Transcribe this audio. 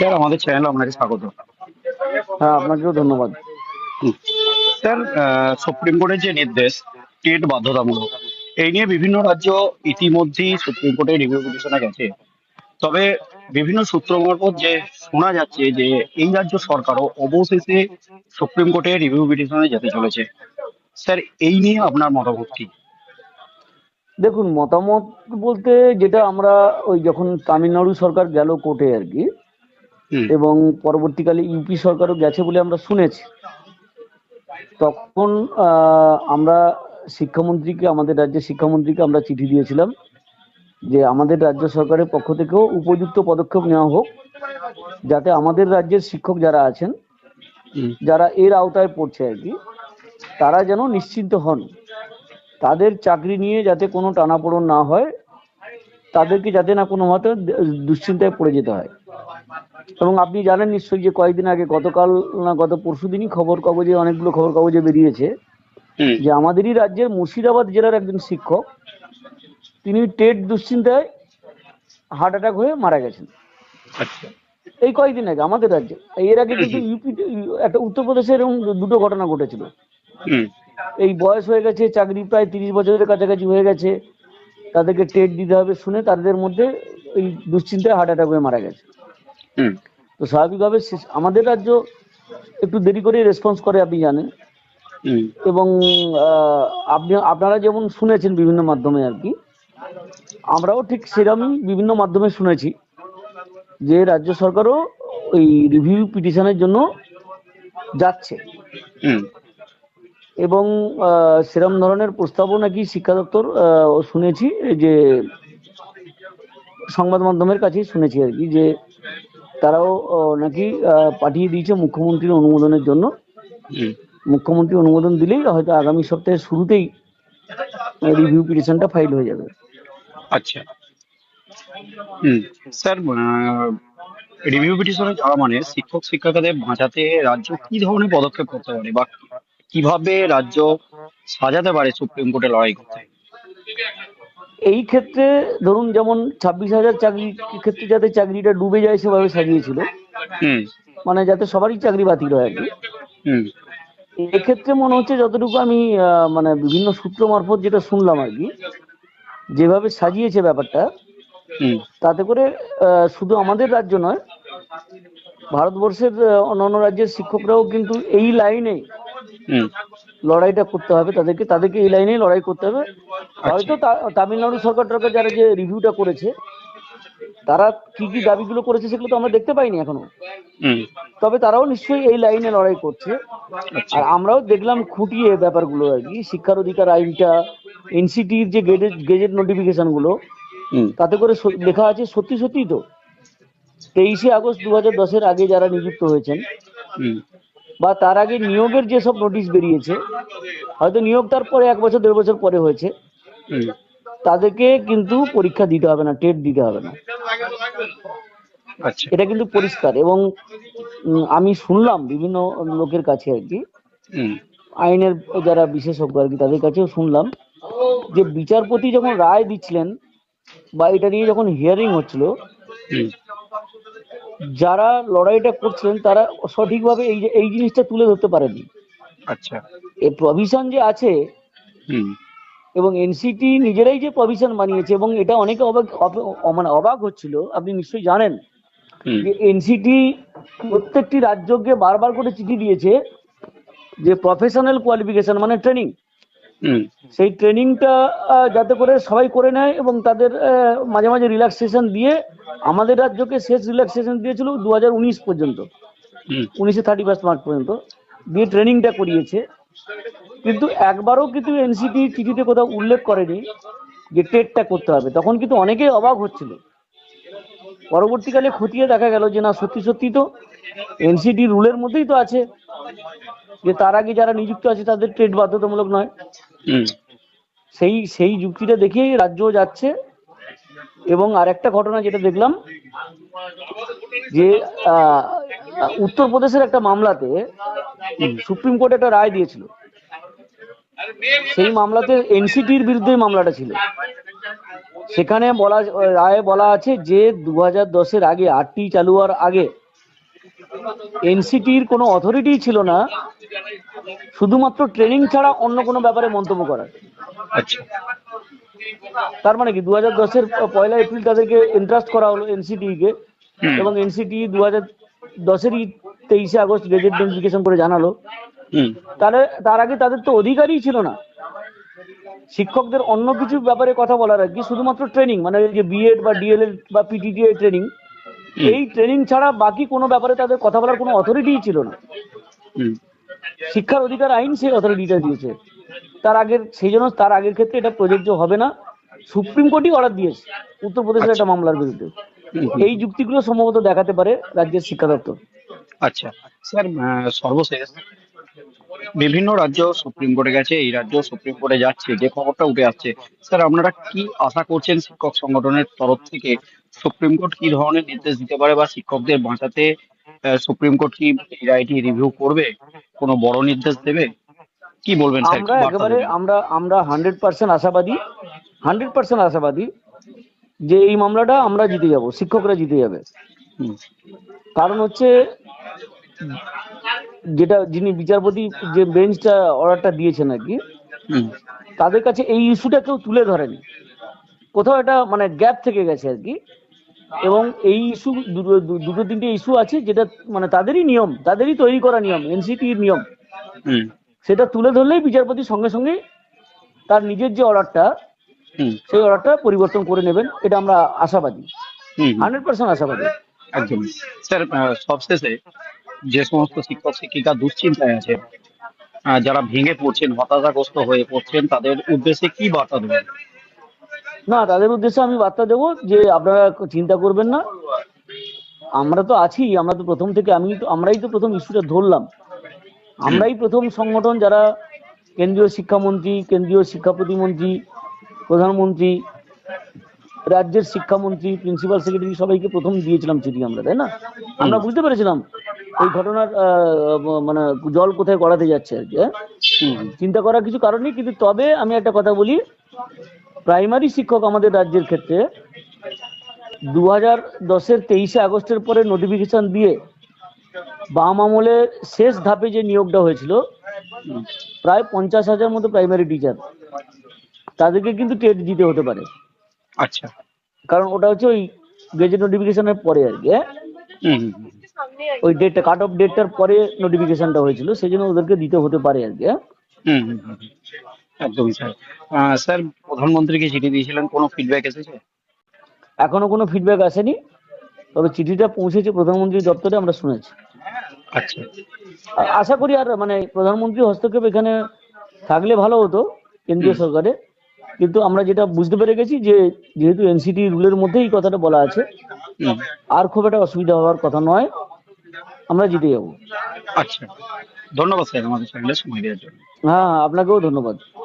Sir আমাদের চ্যানেলে আপনাকে স্বাগত। হ্যাঁ আপনাকেও ধন্যবাদ। স্যার সুপ্রিম কোর্টের যে নির্দেশ টেট বাধ্যতামূলক এই নিয়ে বিভিন্ন রাজ্য ইতিমধ্যেই সুপ্রিম কোর্টে রিভিউ পিটিশনে গেছে। তবে বিভিন্ন সূত্র মারফত যে শোনা যাচ্ছে যে এই রাজ্য সরকারও অবশেষে সুপ্রিম কোর্টে রিভিউ পিটিশনে যেতে চলেছে। স্যার এই নিয়ে আপনার মতামত কি? দেখুন মতামত বলতে যেটা আমরা ওই যখন তামিলনাড়ু সরকার গেল কোর্টে আর কি এবং পরবর্তীকালে ইউপি সরকারও গেছে বলে আমরা শুনেছি। তখন আমরা শিক্ষামন্ত্রীকে আমাদের রাজ্যের শিক্ষামন্ত্রীকে আমরা চিঠি দিয়েছিলাম যে আমাদের রাজ্য সরকারের পক্ষ থেকেও উপযুক্ত পদক্ষেপ নেওয়া হোক যাতে আমাদের রাজ্যের শিক্ষক যারা আছেন যারা এর আওতায় পড়ছে আর কি তারা যেন নিশ্চিন্ত হন। তাদের চাকরি নিয়ে যাতে কোনো টানাপোড়েন না হয় তাদেরকে যাতে না কোনো মতে দুশ্চিন্তায় পড়ে যেতে হয়। এবং আপনি জানেন নিশ্চয়ই যে কয়েকদিন আগে গতকাল না গত পরশু দিনই খবর কাগজে অনেকগুলো খবর কাগজে বেরিয়েছে যে আমাদেরই রাজ্যের মুর্শিদাবাদ জেলার একজন শিক্ষক তিনি টেট দুশ্চিন্তায় হার্ট অ্যাটাক হয়ে মারা গেছেন। আচ্ছা। এই কয়েকদিন আগে আমাদের রাজ্যে। এর আগে কিন্তু ইউপি একটা উত্তরপ্রদেশে এরকম দুটো ঘটনা ঘটেছিল। এই বয়স হয়ে গেছে চাকরি প্রায় তিরিশ বছরের কাছাকাছি হয়ে গেছে। তাদেরকে টেট দিতে হবে শুনে তাদের মধ্যে এই দুশ্চিন্তায় হার্ট অ্যাটাক হয়ে মারা গেছে। তো স্বাভাবিকভাবে আমাদের রাজ্য একটু দেরি করে রেসপন্স করে আপনি জানেন। এবং আপনি আপনারা যেমন শুনেছেন বিভিন্ন মাধ্যমে আর কি আমরাও ঠিক সেরকমই বিভিন্ন মাধ্যমে শুনেছি যে রাজ্য সরকারও ওই রিভিউ পিটিশনের জন্য যাচ্ছে। হুম, এবং সেরম ধরনের প্রস্তাবও নাকি শিক্ষা দপ্তর শুনেছি যে সংবাদ মাধ্যমের কাছেই শুনেছি আর কি যে তারাও নাকি পাঠিয়ে দিয়েছে মুখ্যমন্ত্রীর অনুমোদনের জন্য। মুখ্যমন্ত্রী অনুমোদন দিলেই হয়তো আগামী সপ্তাহের শুরুতেই রিভিউ পিটিশনটা ফাইল হয়ে যাবে। আচ্ছা। হুম। স্যার রিভিউ পিটিশনে যাওয়া মানে শিক্ষক শিক্ষিকাদের বাঁচাতে রাজ্য কি ধরনের পদক্ষেপ করতে পারে বা কীভাবে রাজ্য সাজাতে পারে সুপ্রিম কোর্টে লড়াই করতে? এই ক্ষেত্রে ধরুন যেমন ছাব্বিশ হাজার চাকরি ক্ষেত্রে যাতে চাকরিটা ডুবে যায় সেভাবে সাজিয়েছিল। মানে যাতে সবারই চাকরি বাতিল হয় আর কি। এক্ষেত্রে মনে হচ্ছে যতটুকু আমি মানে বিভিন্ন সূত্র মারফত যেটা শুনলাম আর কি যেভাবে সাজিয়েছে ব্যাপারটা হুম। তাতে করে শুধু আমাদের রাজ্য নয় ভারতবর্ষের অন্যান্য রাজ্যের শিক্ষকরাও কিন্তু এই লাইনে হুম। লড়াইটা করতে হবে তাদেরকে তাদেরকে এই লাইনেই লড়াই করতে হবে। হয়তো তামিলনাড়ু সরকার টরকার যারা যে রিভিউটা করেছে তারা কি কি দাবিগুলো করেছে সেগুলো তো আমরা দেখতে পাইনি এখনও। তবে তারাও নিশ্চয়ই এই লাইনে লড়াই করছে। আচ্ছা। আর আমরাও দেখলাম খুঁটিয়ে ব্যাপারগুলো আর কি শিক্ষার অধিকার আইনটা এনসিটির যে গেজেট গেজেট নোটিফিকেশনগুলো তাতে করে লেখা আছে সত্যি সত্যি তো। তেইশে আগস্ট দু হাজার দশের আগে যারা নিযুক্ত হয়েছেন বা তার আগে নিয়োগের যেসব নোটিশ বেরিয়েছে হয়তো নিয়োগ তার পরে এক বছর দেড় বছর পরে হয়েছে। তাদেরকে কিন্তু পরীক্ষা দিতে হবে না টেট দিতে হবে না। আচ্ছা। এটা কিন্তু পরিষ্কার এবং আমি শুনলাম বিভিন্ন লোকের কাছে আর কি। আইনের যারা বিশেষজ্ঞ আর কি তাদের কাছেও শুনলাম যে বিচারপতি যখন রায় দিচ্ছিলেন বা এটা নিয়ে যখন হিয়ারিং হচ্ছিল যারা লড়াইটা করছিলেন তারা সঠিকভাবে এই যে- এই জিনিসটা তুলে ধরতে পারেনি আচ্ছা। এই প্রভিশন যে আছে এবং এনসিটি নিজেরাই যে প্রভিশন বানিয়েছে এবং এটা অনেকে অবাক অব- মানে অবাক হচ্ছিল আপনি নিশ্চয়ই জানেন যে এনসিটি প্রত্যেকটি রাজ্যকে বারবার করে চিঠি দিয়েছে যে প্রফেশনাল কোয়ালিফিকেশন মানে ট্রেনিং সেই ট্রেনিংটা যাতে করে সবাই করে নেয় এবং তাদের মাঝে মাঝে রিল্যাক্সেশন দিয়ে আমাদের রাজ্যকে শেষ রিল্যাক্সেশন দিয়েছিল দু হাজার উনিশ পর্যন্ত। উনিশে থার্টি ফার্স্ট মার্চ পর্যন্ত দিয়ে ট্রেনিংটা করিয়েছে। কিন্তু একবারও কিন্তু এনসিটি চিঠিতে কোথাও উল্লেখ করেনি যে টেটটা করতে হবে। তখন কিন্তু অনেকেই অবাক হচ্ছিল। পরবর্তীকালে খতিয়ে দেখা গেল যে না সত্যি সত্যি তো এনসিটি রুলের মধ্যেই তো আছে। যে তার আগে যারা নিযুক্ত আছে তাদের টেট বাধ্যতামূলক নয়। সেই সেই যুক্তিটা দেখেই রাজ্য যাচ্ছে এবং আরেকটা ঘটনা যেটা দেখলাম যে আহ, উত্তরপ্রদেশের একটা মামলাতে সুপ্রিম কোর্ট একটা রায় দিয়েছিল। সেই মামলাতে এনসিটির বিরুদ্ধে মামলাটা ছিল। সেখানে বলা রায়ে বলা আছে যে দু হাজার দশের আগে আটটি চালু হওয়ার আগে এনসিটির কোনো অথরিটি ছিল না। শুধুমাত্র ট্রেনিং ছাড়া অন্য কোনো ব্যাপারে মন্তব্য করার। আচ্ছা। তার মানে কি? দু হাজার দশের পয়লা এপ্রিল তাদেরকে ইন্টারেস্ট করা হলো এনসিটি কে এবং এনসিটি দু হাজার দশেরই তেইশে আগস্ট গেজেট নোটিফিকেশন করে জানালো। তাহলে তার আগে তাদের তো অধিকারই ছিল না। শিক্ষকদের অন্য কিছু ব্যাপারে কথা বলার আর কি। শুধুমাত্র ট্রেনিং মানে ওই যে বিএড বা ডিএলএড বা পিটিটিআই ট্রেনিং। এই ট্রেনিং ছাড়া বাকি কোনো ব্যাপারে তাদের কথা বলার কোনো অথরিটিই ছিল না। শিক্ষার অধিকার আইন সেই অথরিটিটা দিয়েছে। তার আগের সেই জন্য তার আগের ক্ষেত্রে এটা প্রযোজ্য হবে না। সুপ্রিম কোর্টই অর্ডার দিয়েছে। উত্তরপ্রদেশের একটা মামলার বিরুদ্ধে। এই যুক্তিগুলো সম্ভবত দেখাতে পারে রাজ্যের শিক্ষা দপ্তর। আচ্ছা। স্যার সর্বশেষ বিভিন্ন রাজ্য সুপ্রিম কোর্টে গেছে এই রাজ্য সুপ্রিম কোর্টে যাচ্ছে যে খবরটা উঠে আসছে। স্যার আপনারা কি আশা করছেন শিক্ষক সংগঠনের তরফ থেকে? সুপ্রিম কোর্ট কি ধরনের নির্দেশ দিতে পারে বা শিক্ষকদের বাঁচাতে সুপ্রিম কোর্ট কি এই রায়টি রিভিউ করবে? কোনো বড় নির্দেশ দেবে? কি বলবেন স্যার? আমরা একেবারে আমরা আমরা হান্ড্রেড পার্সেন্ট আশাবাদী হান্ড্রেড পার্সেন্ট আশাবাদী যে এই মামলাটা আমরা জিতে যাব শিক্ষকরা জিতে যাবে। হুম, কারণ হচ্ছে যেটা যিনি বিচারপতি যে বেঞ্চটা অর্ডারটা দিয়েছেন আর কি তাদের কাছে এই ইস্যুটা কেউ তুলে ধরেনি। কোথাও এটা মানে গ্যাপ থেকে গেছে আর কি। এবং এই ইস্যু দুটো তিনটে ইস্যু আছে যেটা মানে তাদেরই নিয়ম তাদেরই তৈরি করা নিয়ম এনসিটির নিয়ম। সেটা তুলে ধরলেই বিচারপতি সঙ্গে সঙ্গে তার নিজের যে অর্ডারটা সেই অর্ডারটা পরিবর্তন করে নেবেন। এটা আমরা আশাবাদী। হান্ড্রেড পার্সেন্ট আশাবাদী। একদম। স্যার সবশেষে যে সমস্ত শিক্ষক শিক্ষিকা দুশ্চিন্তায় আছে যারা ভেঙে পড়ছেন হতাশাগ্রস্ত হয়ে পড়ছেন তাদের উদ্দেশ্যে কি বার্তা দেবেন? না তাদের উদ্দেশ্যে আমি বার্তা দেবো যে আপনারা চিন্তা করবেন না। আমরা তো আছি আমরা তো প্রথম থেকে আমি তো আমরাই তো প্রথম ইস্যুটা ধরলাম। আমরাই প্রথম সংগঠন যারা কেন্দ্রীয় শিক্ষামন্ত্রী কেন্দ্রীয় শিক্ষা প্রতিমন্ত্রী প্রধানমন্ত্রী রাজ্যের শিক্ষামন্ত্রী প্রিন্সিপাল সেক্রেটারি সবাইকে প্রথম দিয়েছিলাম চিঠি আমরা তাই না? আমরা বুঝতে পেরেছিলাম। এই ঘটনার মানে জল কোথায় গড়াতে যাচ্ছে আর কি হ্যাঁ? হুম, চিন্তা করার কিছু কারণ নেই কিন্তু তবে আমি একটা কথা বলি প্রাইমারি শিক্ষক আমাদের রাজ্যের ক্ষেত্রে দু হাজার দশের তেইশে আগস্টের পরে নোটিফিকেশন দিয়ে বাম আমলের শেষ ধাপে যে নিয়োগটা হয়েছিল প্রায় পঞ্চাশ হাজার মতো প্রাইমারি টিচার তাদেরকে কিন্তু টেট দিতে হতে পারে। আচ্ছা। কারণ ওটা হচ্ছে ওই গেজেট নোটিফিকেশনের পরে আর কি হ্যাঁ? হুম, হুম, হুম, ওই ডেটটা কাট অফ ডেটটার পরে নোটিফিকেশনটা হয়েছিল সেই জন্য ওদেরকে দিতে হতে পারে আর কি হ্যাঁ? হুম। একদমই স্যার। স্যার প্রধানমন্ত্রীকে চিঠি দিয়েছিলেন কোনো ফিডব্যাক এসেছে? এখনও কোনো ফিডব্যাক আসেনি তবে চিঠিটা পৌঁছেছে প্রধানমন্ত্রীর দপ্তরে আমরা শুনেছি। আচ্ছা। আশা করি আর মানে প্রধানমন্ত্রী হস্তক্ষেপ এখানে থাকলে ভালো হতো কেন্দ্রীয় সরকারে কিন্তু আমরা যেটা বুঝতে পেরে গেছি যে যেহেতু এনসিটি রুলের মধ্যেই এই কথাটা বলা আছে আর খুব একটা অসুবিধা হওয়ার কথা নয় আমরা জিতে যাব। আচ্ছা। ধন্যবাদ স্যার আমাদের সঙ্গে সময় দেওয়ার জন্য। হ্যাঁ হ্যাঁ, আপনাকেও ধন্যবাদ।